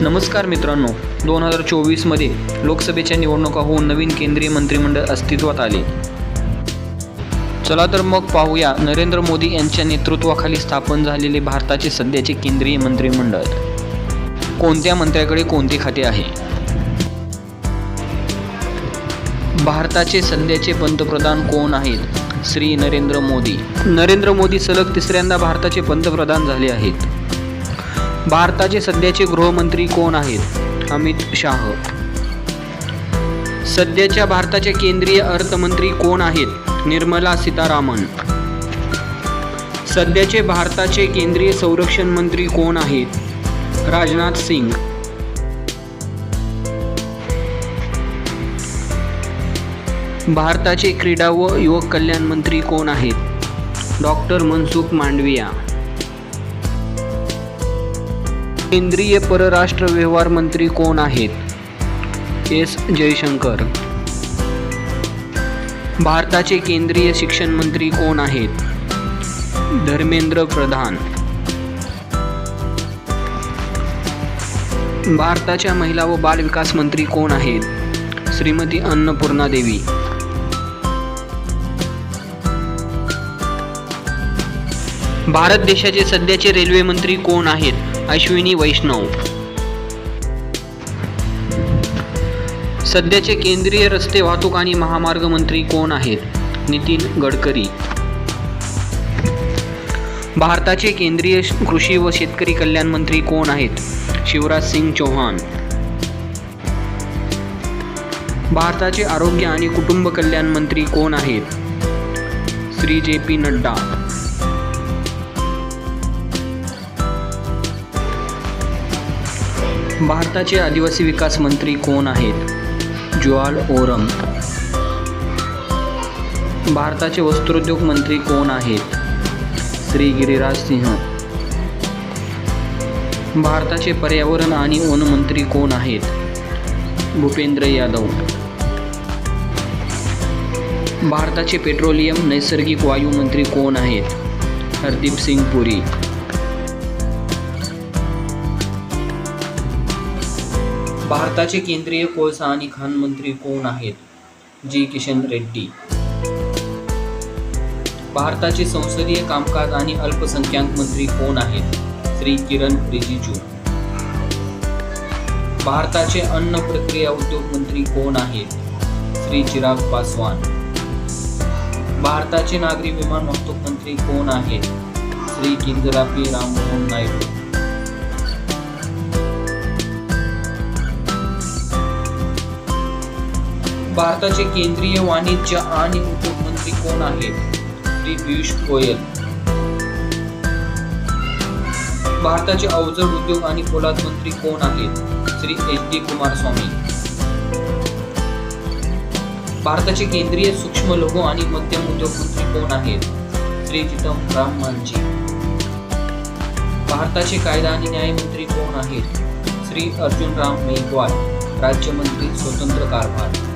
नमस्कार मित्रांनो दोन हजार चोवीसमध्ये लोकसभेच्या निवडणुका होऊन नवीन केंद्रीय मंत्रिमंडळ अस्तित्वात आले. चला तर मग पाहूया नरेंद्र मोदी यांच्या नेतृत्वाखाली स्थापन झालेले भारताचे सध्याचे केंद्रीय मंत्रिमंडळ. कोणत्या मंत्र्याकडे कोणते खाते आहे? भारताचे सध्याचे पंतप्रधान कोण आहेत? श्री नरेंद्र मोदी. नरेंद्र मोदी सलग तिसऱ्यांदा भारताचे पंतप्रधान झाले आहेत. भारताचे सध्याचे गृहमंत्री कोण आहेत? अमित शाह. सध्याच्या भारताचे केंद्रीय अर्थमंत्री कोण आहेत? निर्मला सीतारामन. सध्याचे भारताचे केंद्रीय संरक्षण मंत्री कोण आहेत? राजनाथ सिंग. भारताचे क्रीडा व युवक कल्याण मंत्री कोण आहेत? डॉक्टर मनसुख मांडविया. केंद्रीय परराष्ट्र व्यवहार मंत्री कोण आहेत? एस. जयशंकर. भारताचे केंद्रीय शिक्षण मंत्री कोण आहेत? धर्मेंद्र प्रधान. भारताच्या महिला व बाल विकास मंत्री कोण आहेत? श्रीमती अन्नपूर्णा देवी. भारत देशाचे सध्याचे रेल्वे मंत्री कोण आहेत? अश्विनी वैष्णव. सध्याचे केंद्रीय रस्ते वाहतूक आणि महामार्ग मंत्री कोण आहेत? नितीन गडकरी. भारताचे केंद्रीय कृषी व शेतकरी कल्याण मंत्री कोण आहेत? शिवराज सिंग चौहान. भारताचे आरोग्य आणि कुटुंब कल्याण मंत्री कोण आहेत? Shri J P Nadda. भारताचे आदिवासी विकास मंत्री कोण आहेत? जुआल ओरम. भारताचे वस्त्रोद्योग मंत्री कोण आहेत? श्री गिरिराज सिंह. भारताचे पर्यावरण आणि वन मंत्री कोण आहेत? भूपेंद्र यादव. भारताचे पेट्रोलियम नैसर्गिक वायू मंत्री कोण आहेत? हरदीप सिंग पुरी. भारताचे केंद्रीय कोळसा आणि खाण मंत्री कोण आहेत? जी. किशन रेड्डी. भारताचे संसदीय कामकाज आणि अल्पसंख्याक मंत्री कोण आहेत? श्री किरण रिजिजू. भारताचे अन्न प्रक्रिया उद्योग मंत्री कोण आहेत? श्री चिराग पासवान. भारताचे नागरी विमान वाहतूक मंत्री कोण आहेत? श्री किंजरापी राममोहन नायडू. भारताचे केंद्रीय वाणिज्य आणि उद्योग मंत्री कोण आहेत? श्री पियुष गोयल. भारताचे अवजड उद्योग आणि पोलाद मंत्री कोण आहेत? Shri H D Kumaraswamy. भारताचे केंद्रीय सूक्ष्म लघु आणि मध्यम उद्योग मंत्री कोण आहेत? श्री चिदम राम मांझी. भारताचे कायदा आणि न्यायमंत्री कोण आहेत? श्री अर्जुन राम मेघवाल राज्यमंत्री स्वतंत्र कारभार.